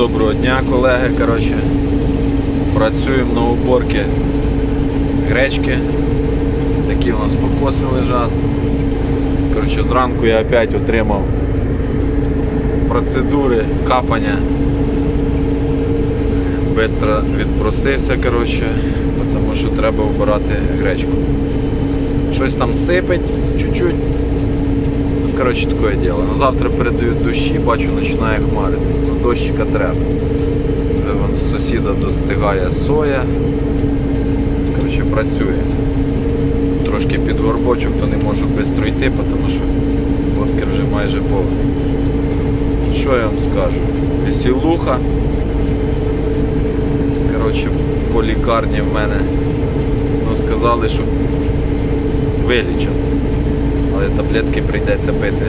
доброго дня, колеги. Коротше, працюємо на уборці гречки. Такі у нас покоси лежать. Коротше, зранку я опять отримав процедури капання. Бистро відпросився, коротше, тому що треба вбирати гречку. Щось там сипить чуть-чуть. Коротше, таке діло. На завтра передають дощі, бачу, починає хмаритись. Ну, дощика треба. Вон сусіда достигає соя. Коротше, працює. Трошки під горбочок, то не можу швидко йти, тому що бункер вже майже повний. Що я вам скажу? Весілуха. Коротше, по лікарні в мене ну, сказали, що вилічать. Але таблетки прийдеться пити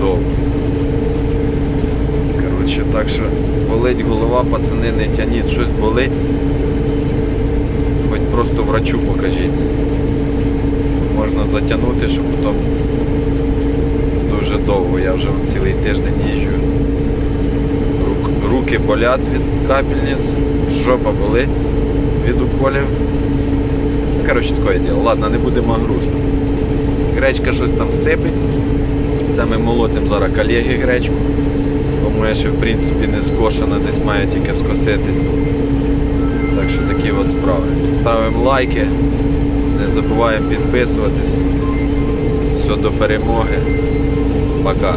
довго. Коротше, так що болить голова, пацани, не тяніть, щось болить. Хоч просто врачу покажіться. Можна затягнути, щоб потім дуже довго. Я вже цілий тиждень їжджу. Руки болять від капельниць, жопа болить від уколів. Коротше, таке діло. Ладно, не будемо грустно. Гречка щось там сипить. Це ми молотимо зараз колеги гречку. Тому я ще в принципі не скошена, десь має тільки скоситись. Так що такі от справи. Ставимо лайки, не забуваємо підписуватись. Все до перемоги. Пока.